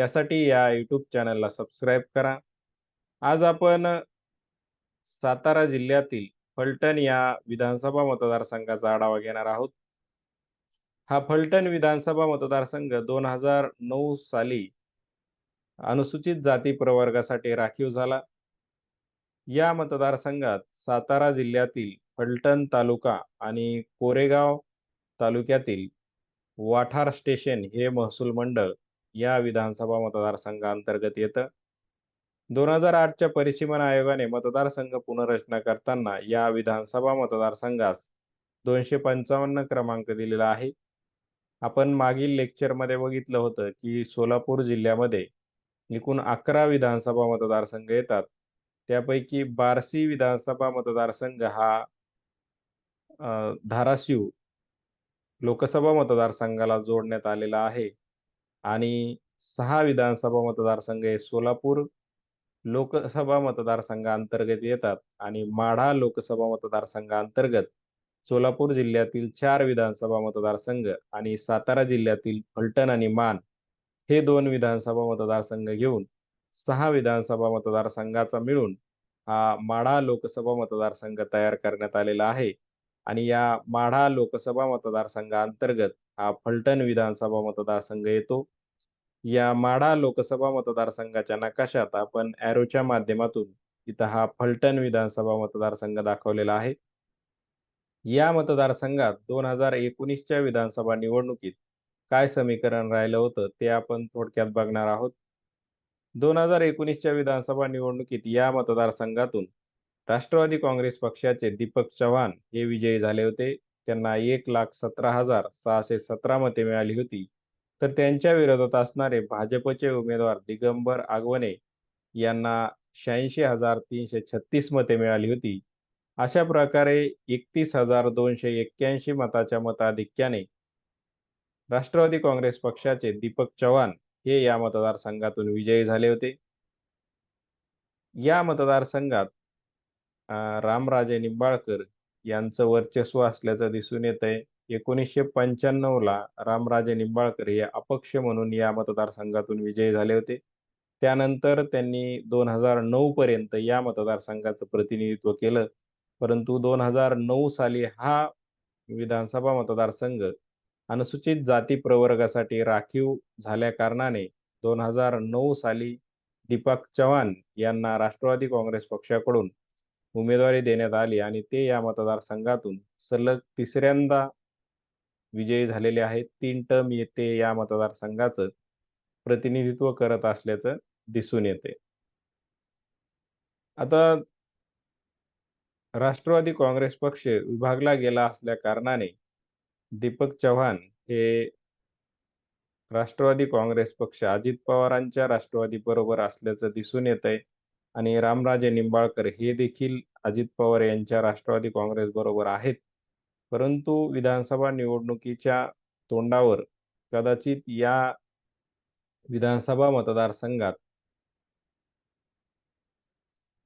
यासाठी या यूट्यूब चॅनलला सबस्क्राईब करा. आज आपण सातारा जिल्ह्यातील फलटण या विधानसभा मतदारसंघाचा आढावा घेणार आहोत. हा फलटण विधानसभा मतदारसंघ दोन हजार नऊ साली अनुसूचित जाती प्रवर्गासाठी राखीव झाला. या मतदारसंघात सातारा जिल्ह्यातील फलटण तालुका आणि कोरेगाव तालुक्यातील वाठार स्टेशन हे महसूल मंडळ या विधानसभा मतदारसंघाअंतर्गत येतं. दोन हजार आठच्या परिसीमन आयोगाने मतदारसंघ पुनर्रचना करताना या विधानसभा मतदारसंघास दोनशे पंचावन्न क्रमांक दिलेला आहे. आपण मागील लेक्चरमध्ये बघितलं होतं की सोलापूर जिल्ह्यामध्ये एकूण अकरा विधानसभा मतदारसंघ येतात. त्यापैकी बार्शी विधानसभा मतदारसंघ हा धाराशिव लोकसभा मतदारसंघाला जोडण्यात आलेला आहे. आणि सहा विधानसभा मतदारसंघ हे सोलापूर लोकसभा मतदारसंघाअंतर्गत येतात आणि माढा लोकसभा मतदारसंघाअंतर्गत सोलापूर जिल्ह्यातील चार विधानसभा मतदारसंघ आणि सातारा जिल्ह्यातील फलटण आणि मान हे दोन विधानसभा मतदारसंघ घेऊन सहा विधानसभा मतदारसंघाचा मिळून हा माढा लोकसभा मतदारसंघ तयार करण्यात आलेला आहे. आणि या माढा लोकसभा मतदारसंघाअंतर्गत हा फलटण विधानसभा मतदारसंघ येतो. या माढा लोकसभा मतदारसंघाच्या नकाशात आपण ॲरोच्या माध्यमातून इथं हा फलटण विधानसभा मतदारसंघ दाखवलेला आहे. या मतदारसंघात दोन हजार एकोणीसच्या विधानसभा निवडणुकीत काय समीकरण राहिलं होतं ते आपण थोडक्यात बघणार आहोत. दोन हजार एकोणीसच्या विधानसभा निवडणुकीत या मतदारसंघातून राष्ट्रवादी काँग्रेस पक्षाचे दीपक चव्हाण हे विजयी झाले होते. त्यांना एक लाख सतरा हजार सहाशे सतरा मते मिळाली होती. तर त्यांच्या विरोधात असणारे भाजपचे उमेदवार दिगंबर आगवणे यांना शहाऐंशी हजार तीनशे छत्तीस मते मिळाली होती. अशा प्रकारे एकतीस हजार दोनशे एक्क्याऐंशी मताच्या मताधिक्याने राष्ट्रवादी काँग्रेस पक्षाचे दीपक चव्हाण हे या मतदारसंघातून विजयी झाले होते. या मतदारसंघात रामराजे निंबाळकर यांचं वर्चस्व असल्याचं दिसून येत आहे एकोणीसशे पंच्याण्णवला रामराजे निंबाळकर हे अपक्ष म्हणून या मतदारसंघातून विजयी झाले होते. त्यानंतर त्यांनी दोन हजार नऊ पर्यंत या मतदारसंघाचं प्रतिनिधित्व केलं. परंतु दोन हजार नऊ साली हा विधानसभा मतदारसंघ अनुसूचित जाती प्रवर्गासाठी राखीव झाल्या कारणाने दोन हजार नऊ साली दीपक चव्हाण यांना राष्ट्रवादी काँग्रेस पक्षाकडून उमेदवारी देण्यात आली आणि ते या मतदारसंघातून सलग तिसऱ्यांदा विजयी झालेले आहेत. तीन टर्म येते या मतदारसंघाचं प्रतिनिधित्व करत असल्याचं दिसून येते. आता राष्ट्रवादी काँग्रेस पक्ष विभागला गेला असल्या कारणाने दीपक चव्हाण हे राष्ट्रवादी काँग्रेस पक्ष अजित पवारांच्या राष्ट्रवादी बरोबर असल्याचं दिसून येत आहे आणि रामराजे निंबाळकर हे देखील अजित पवार यांच्या राष्ट्रवादी काँग्रेस बरोबर आहेत. परंतु विधानसभा निवडणुकीच्या तोंडावर कदाचित या विधानसभा मतदारसंघात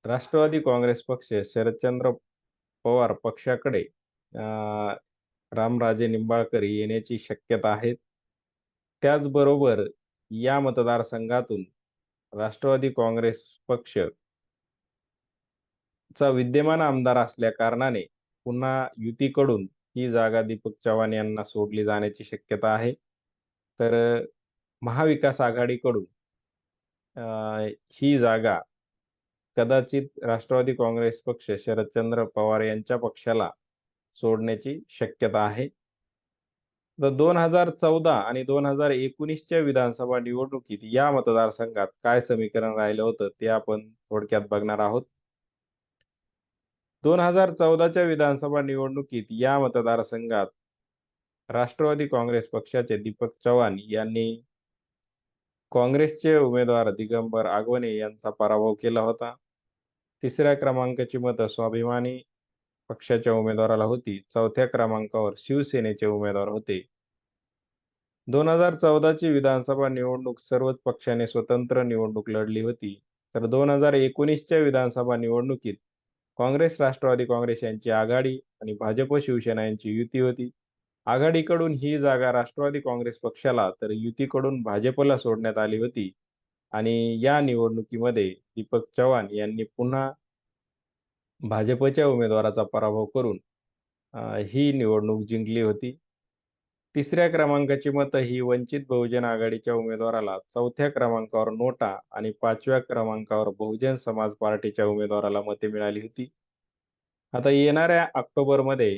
राष्ट्रवादी काँग्रेस पक्ष शरदचंद्र पवार पक्षाकडे रामराजे निंबाळकर येण्याची शक्यता आहे. त्याचबरोबर या मतदारसंघातून राष्ट्रवादी काँग्रेस पक्ष चा विद्यमान आमदार असल्या कारणाने पुन्हा युतीकडून ही जागा दीपक चव्हाण यांना सोडली जाण्याची शक्यता आहे. तर महाविकास आघाडीकडून ही जागा कदाचित राष्ट्रवादी काँग्रेस पक्ष शरदचंद्र पवार यांच्या पक्षाला सोडण्याची शक्यता आहे. तर दोन हजार चौदा आणि दोन हजार एकोणीसच्या विधानसभा निवडणुकीत या मतदारसंघात काय समीकरण राहिलं होतं ते आपण थोडक्यात बघणार आहोत. दोन हजार चौदाच्या विधानसभा निवडणुकीत या मतदारसंघात राष्ट्रवादी काँग्रेस पक्षाचे दीपक चव्हाण यांनी काँग्रेसचे उमेदवार दिगंबर आगवणे यांचा पराभव केला होता. तिसऱ्या क्रमांकाची मतं स्वाभिमानी पक्षाच्या उमेदवाराला होती. चौथ्या क्रमांकावर शिवसेनेचे उमेदवार होते. दोन हजार चौदाची विधानसभा निवडणूक सर्वच पक्षाने स्वतंत्र निवडणूक लढली होती. तर दोन हजार एकोणीसच्या विधानसभा निवडणुकीत काँग्रेस राष्ट्रवादी काँग्रेस यांची आघाडी आणि भाजप शिवसेना यांची युती होती. आघाडीकडून ही जागा राष्ट्रवादी काँग्रेस पक्षाला तर युतीकडून भाजपला सोडण्यात आली होती. आणि या निवडणुकीमध्ये दीपक चव्हाण यांनी पुन्हा भाजपच्या उमेदवाराचा पराभव करून ही निवडणूक जिंकली होती. तिसऱ्या क्रमांकाची मतं ही वंचित बहुजन आघाडीच्या उमेदवाराला चौथ्या क्रमांकावर नोटा आणि पाचव्या क्रमांकावर बहुजन समाज पार्टीच्या उमेदवाराला मते मिळाली होती. आता येणाऱ्या ऑक्टोबरमध्ये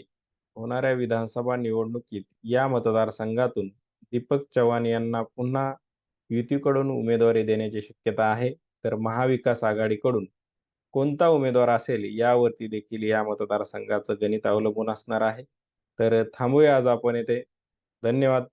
होणाऱ्या विधानसभा निवडणुकीत या मतदारसंघातून दीपक चव्हाण यांना पुन्हा युतीकडून उमेदवारी देण्याची शक्यता आहे. तर महाविकास आघाडीकडून कोणता उमेदवार असेल यावरती देखील या मतदारसंघाचं गणित अवलंबून असणार आहे. तर थांबूया आज आपण येथे धन्यवाद.